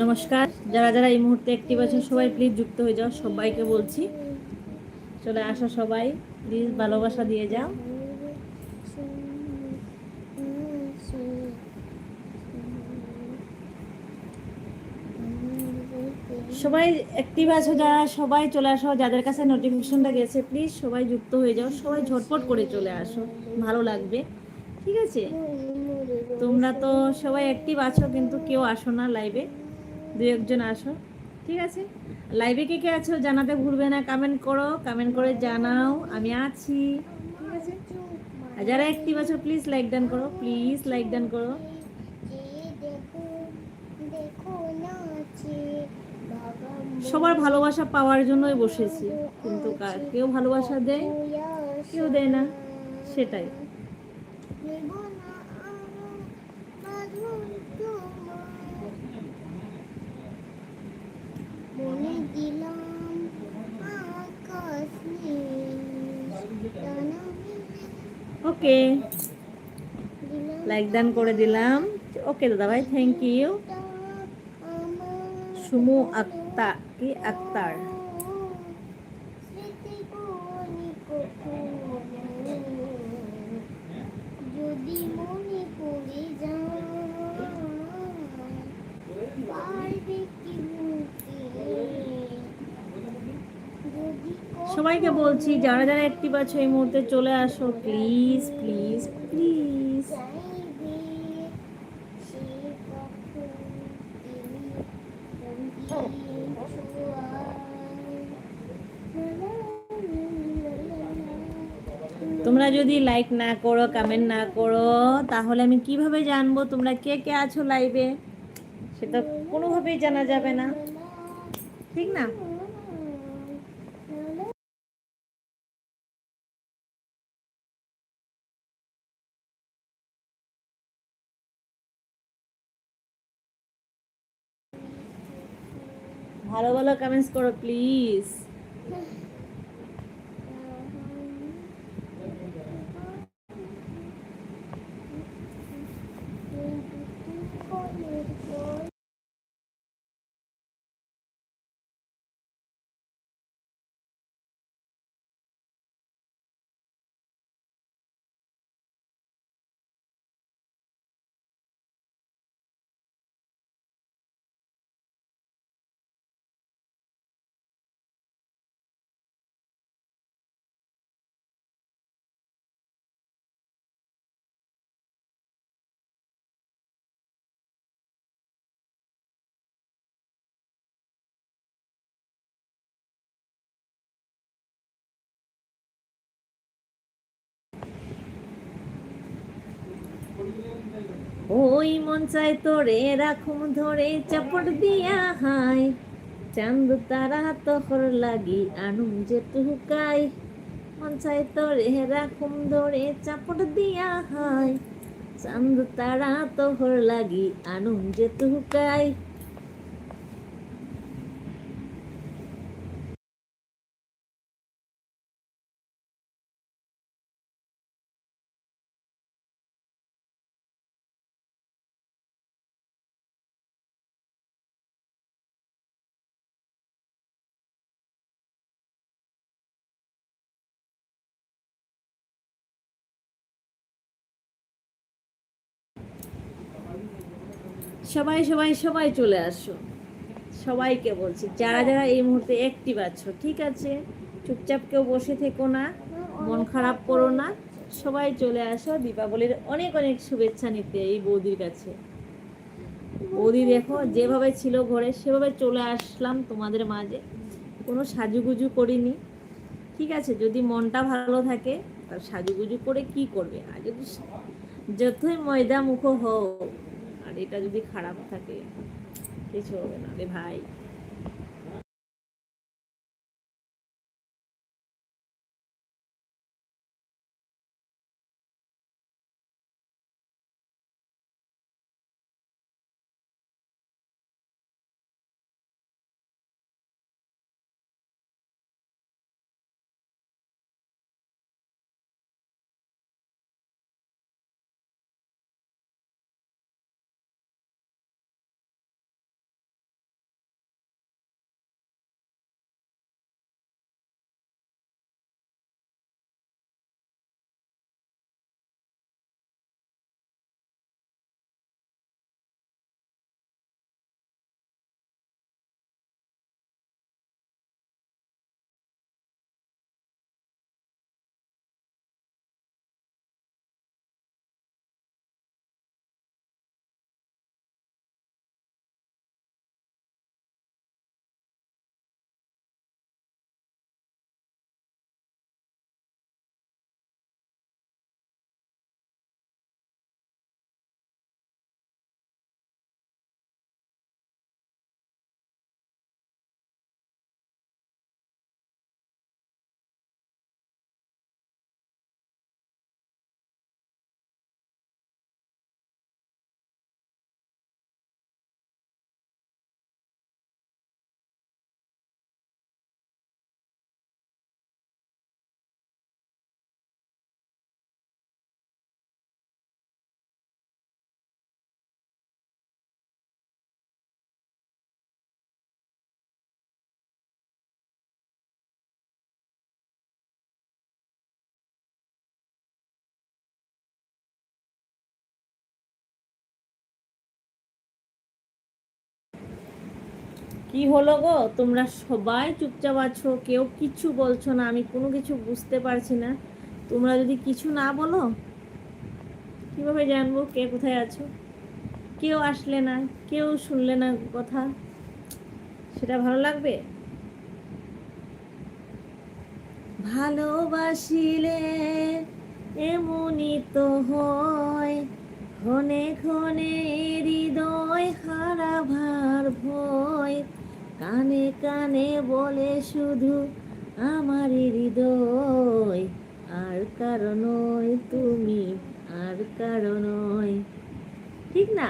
নমস্কার। যারা যারা এই মুহূর্তে একটি বছর সবাই প্লিজ যুক্ত হয়ে যাও। সবাইকে বলছি, চলে আসো সবাই। প্লিজ ভালোবাসা দিয়ে যাও। সবাই অ্যাক্টিভ আছো যারা, সবাই চলে আসো। যাদের কাছে নোটিফিকেশনটা গেছে প্লিজ সবাই যুক্ত হয়ে যাও। সবাই ঝটপট করে চলে আসো। ভালো লাগবে। ঠিক আছে? তোমরা তো সবাই অ্যাক্টিভ আছো, কিন্তু কেউ আসো না লাইভে দু একজন আসো। ঠিক আছে? লাইভে কে কে আছো জানাতে ভুলবে না কমেন্ট করো কমেন্ট করে জানাও, আমি আছি। ঠিক আছে? আর যারা অ্যাক্টিভ আছো প্লিজ লাইক ডান করো প্লিজ লাইক ডান করো। সবার ভালোবাসা পাওয়ার জন্যই বসেছি, কিন্তু কেউ ভালোবাসা দেয়, কেউ দেয় না, সেটাই। ওকে লাইক দান করে দিলাম। ওকে দাদা ভাই থ্যাংক ইউ সুমু আক্তার কি আক্তার যদি মনে পড়ে যায় পারবে কি ভুলতে? যদি সবাইকে বলছি, যারা যারা অ্যাক্টিভ আছো এই মুহূর্তে চলে আসো। প্লিজ প্লিজ প্লিজ তোমরা যদি লাইক না করো কমেন্ট না করো, তাহলে আমি কীভাবে জানব তোমরা কে কে আছো লাইভে সেটা কোনোভাবেই জানা যাবে না। ঠিক না? ভালো ভালো কমেন্টস করো প্লিজ ওই মন চাই তোরে রাখুম ধরে চাপট দিয়া হাই চান্দ তারা তোহর লাগি আনুম যে টুকাই। মন চাই তোরে রাখুম ধরে চাপট দিয়া হাই চান্দ তারা তোহর লাগি আনুম যে টুকাই। সবাই সবাই সবাই চলে আসো। সবাইকে বলছি, যারা যারা এই মুহূর্তে অ্যাক্টিভ আছো, ঠিক আছে? চুপচাপ কেউ বসে থেকো না, মন খারাপ করো না। সবাই চলে আসো দীপাবলির অনেক অনেক শুভেচ্ছা নিতে এই বৌদির কাছে। বৌদি দেখো, যেভাবে ছিল ঘরে, সেভাবে চলে আসলাম তোমাদের মাঝে। কোনো সাজুগুজু করিনি। ঠিক আছে, যদি মনটা ভালো থাকে তার সাজুগুজু করে কি করবে? আর যদি যতই ময়দা মুখো আর এটা যদি খারাপ থাকে কিছু হবে না। রে ভাই। কি হলো গো? তোমরা সবাই চুপচাপ আছো, কেউ কিছু বলছো না, আমি কোনো কিছু বুঝতে পারছি না। তোমরা যদি কিছু না বলো, কীভাবে জানব কে কোথায় আছো? কেউ আসলে না, কেউ শুনলে না কথা। সেটা ভালো লাগবে? ভালোবাসিলে এমনই তো হয়, ক্ষণে ক্ষণে হৃদয় হারা ভার ভয়। কানে কানে বলে শুধু আমার হৃদয় আর কারণই তুমি আর কারণই ঠিক না?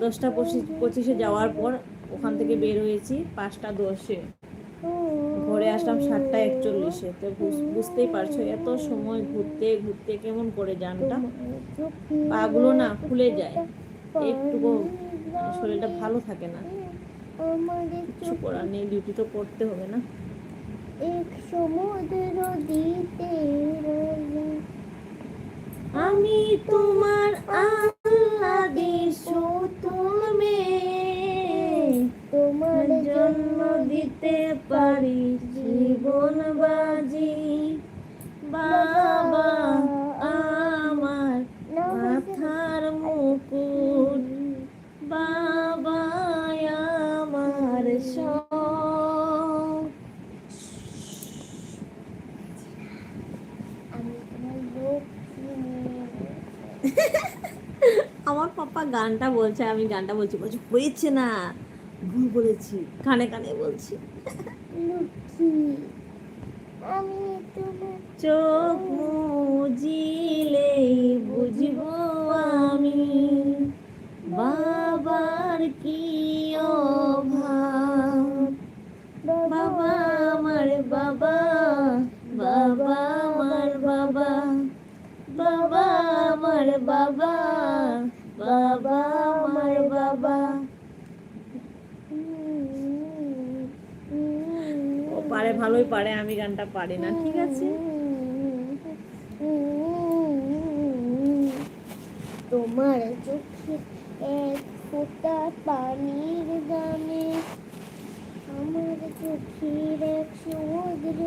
দশটা পঁচিশ যাওয়ার পর ওখান থেকে বের হয়েছি পাঁচটা দশে। ঘরে আসলাম সাতটা একচল্লিশে। তো বুঝ- বুঝতেই পারছ, এত সময় ঘুরতে ঘুরতে কেমন করে যানটা পাগুলো না খুলে যায়, একটুকু শরীরটা ভালো থাকে না। কিছু করার নেই ডিউটি তো করতে হবে না। আমি তোমার আহ্লাদে তুমি তোমার জন্য দিতে পারি জীবন বাজি। বাবা আমার মাথার মুকুট বাবা আমার সব আমি তোমার লক্ষ্মী আমার পাপা গানটা বলছে আমি গানটা বলছি বলছি হয়েছে না। ভুল বলেছি কানে কানে বলছি। লক্ষ্মী আমি তোমার চোখ মুজিলেই বুঝব আমি। পারে, ভালোই পারে, আমি গানটা পারি না, ঠিক আছে? তোমার চোখে এক ফোঁটা পানির দামে, আমার চোখের এক সমুদ্র